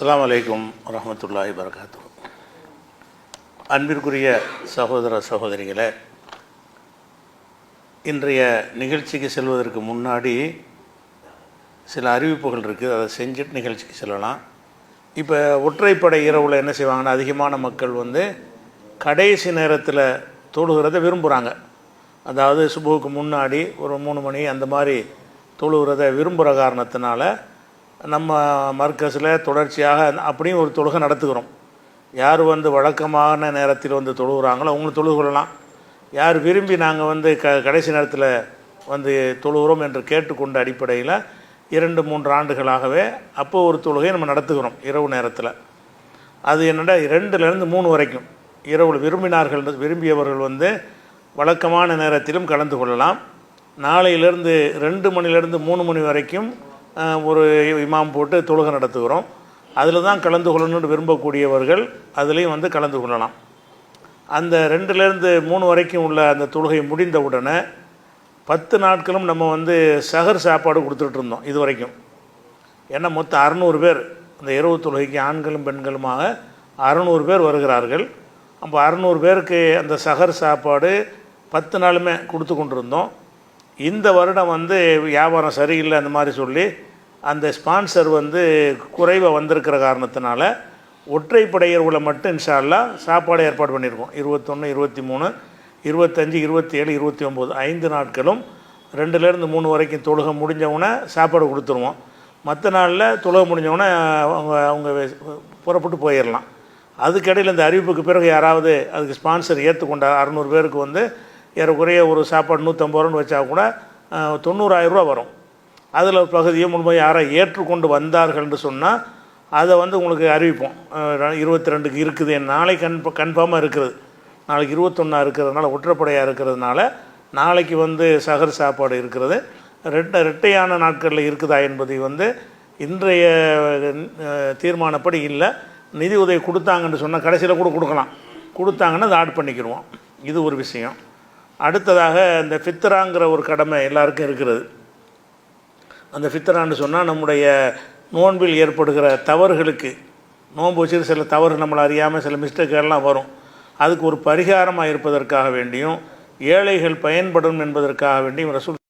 அஸ்லாம் அலைக்கும் வரமத்துல்லாஹி வரகாத்து அன்பிற்குரிய சகோதர சகோதரிகளை இன்றைய நிகழ்ச்சிக்கு செல்வதற்கு முன்னாடி சில அறிவிப்புகள் இருக்குது அதை செஞ்சுட்டு நிகழ்ச்சிக்கு செல்லலாம். இப்போ ஒற்றைப்படை இரவில் என்ன செய்வாங்கன்னா அதிகமான மக்கள் வந்து கடைசி நேரத்தில் தொழுகிறத விரும்புகிறாங்க அதாவது சுபுவுக்கு முன்னாடி ஒரு மூணு மணி அந்த மாதிரி தொழுகிறத விரும்புகிற காரணத்தினால நம்ம மர்க்கஸில் தொடர்ச்சியாக அப்படியும் ஒரு தொழுகை நடத்துகிறோம். யார் வந்து வழக்கமான நேரத்தில் வந்து தொழுகிறாங்களோ அவங்களும் தொழுது கொள்ளலாம் யார் விரும்பி நாங்கள் வந்து க கடைசி நேரத்தில் வந்து தொழுகிறோம் என்று கேட்டுக்கொண்ட அடிப்படையில் இரண்டு மூன்று ஆண்டுகளாகவே அப்போது ஒரு தொழுகையை நம்ம நடத்துகிறோம் இரவு நேரத்தில். அது என்னென்னா ரெண்டுலேருந்து மூணு வரைக்கும். இரவு விரும்பினார்கள் விரும்பியவர்கள் வந்து வழக்கமான நேரத்திலும் கலந்து கொள்ளலாம். நாளையிலேருந்து ரெண்டு மணிலேருந்து மூணு மணி வரைக்கும் ஒரு இமாம் போட்டு தொழுகை நடத்துகிறோம். அதில் தான் கலந்து கொள்ளணும்னு விரும்பக்கூடியவர்கள் அதுலேயும் வந்து கலந்து கொள்ளலாம். அந்த ரெண்டுலேருந்து மூணு வரைக்கும் உள்ள அந்த தொழுகை முடிந்த உடனே பத்து நாட்களும் நம்ம வந்து சகர் சாப்பாடு கொடுத்துட்டு இருந்தோம் இது வரைக்கும். ஏன்னா மொத்தம் அறநூறு பேர் அந்த இரவு தொழுகைக்கு ஆண்களும் பெண்களுமாக அறநூறு பேர் வருகிறார்கள். அப்போ அறநூறு பேருக்கு அந்த சகர் சாப்பாடு பத்து நாளுமே கொடுத்து கொண்டிருந்தோம். இந்த வருடம் வந்து வியாபாரம் சரியில்லை அந்த மாதிரி சொல்லி அந்த ஸ்பான்சர் வந்து குறைவாக வந்திருக்கிற காரணத்தினால ஒற்றைப்படையர்களை மட்டும் இன்ஷால்லா சாப்பாடு ஏற்பாடு பண்ணியிருக்கோம். இருபத்தொன்று இருபத்தி மூணு இருபத்தஞ்சி இருபத்தி ஏழு இருபத்தி ஒம்பது ஐந்து நாட்களும் ரெண்டுலேருந்து மூணு வரைக்கும் தொழுகை முடிஞ்சவுடனே சாப்பாடு கொடுத்துருவோம். மற்ற நாளில் தொழுகை முடிஞ்சவுடனே அவங்க அவங்க புறப்பட்டு போயிடலாம் அதுக்கிடையில் இந்த அறிவிப்புக்கு பிறகு யாராவது அதுக்கு ஸ்பான்சர் ஏற்றுக்கொண்டார் அறநூறு பேருக்கு வந்து ஏறக்குறைய ஒரு சாப்பாடு நூற்றம்பது ரூபான்னு வச்சா கூட அஹ், தொண்ணூறாயிரம் ரூபா வரும். அதில் பகுதியை முழுமையாக யாரை ஏற்றுக்கொண்டு வந்தார்கள் என்று சொன்னால் அதை வந்து உங்களுக்கு அறிவிப்போம். இருபத்தி ரெண்டுக்கு இருக்குது. நாளை கன்ஃப கன்ஃபார்மாக இருக்கிறது நாளைக்கு இருபத்தொன்னா இருக்கிறதுனால ஒற்றப்படையாக இருக்கிறதுனால நாளைக்கு வந்து சகர் சாப்பாடு இருக்கிறது ரெட்டை ரெட்டையான நாட்களில் இருக்குதா என்பதை வந்து இன்றைய தீர்மானப்படி இல்லை. நிதி உதவி கொடுத்தாங்கன்னு சொன்னால் கடைசியில் கூட கொடுக்கலாம். கொடுத்தாங்கன்னா அதை ஆட் பண்ணிக்கிடுவோம். இது ஒரு விஷயம். அடுத்ததாக இந்த ஃபித்ராங்கிற ஒரு கடமை எல்லாருக்கும் இருக்கிறது. அந்த ஃபித்ரான்னு சொன்னால் நம்முடைய நோன்பில் ஏற்படுகிற தவறுகளுக்கு நோன்பு வச்சுட்டு சில தவறு நம்மளை அறியாமல் சில மிஸ்டேக்கெல்லாம் வரும். அதுக்கு ஒரு பரிகாரமாக இருப்பதற்காக வேண்டியும் ஏழைகள் பயன்படும் என்பதற்காக வேண்டியும் ரசூல்